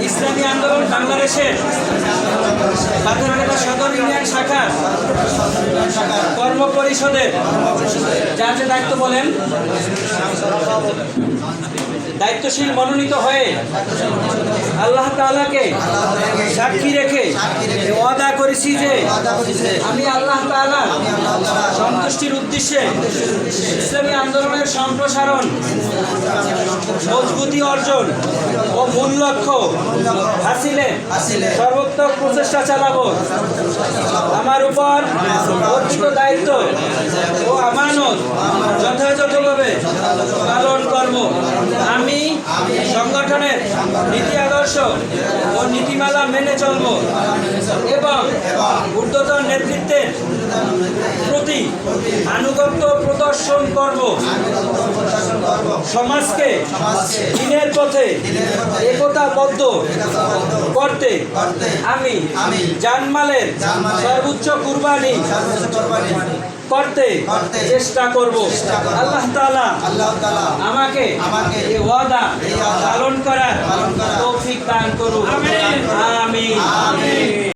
ইসলামী আন্দোলন বাংলাদেশের পাথরঘাটা সদর ইউনিয়ন শাখার কর্ম পরিষদের যার যে দায়িত্ব বলেন, দায়িত্বশীল মনোনীত হয়ে আল্লাহ তাআলাকে সাক্ষী রেখে ওয়াদা করেছি যে আমি আল্লাহ তাআলা সন্তুষ্টির উদ্দেশ্যে ইসলামী আন্দোলনের সম্প্রসারণ মজবুতি অর্জন ও মূল লক্ষ্য হাসিলে। সর্বোত্তম প্রচেষ্টা চালাবো। আমার উপর অর্পিত দায়িত্ব ও আমানত যথাযথভাবে পালন করব। আমি সংগঠনের নীতি আদর্শ ও নীতিমালা মেনে চলব এবং ঊর্ধ্বতন নেতৃত্বের প্রতি আনুগত্য প্রদর্শন করব। সমাজকে দিনের পথে একতাবদ্ধ করতে আমি জানমালের সর্বোচ্চ কুরবানি করতে চেষ্টা করব। আল্লাহ তাআলা আমাকে আমাকে এই ওয়াদা পালন করার তৌফিক দান করুন। আমিন।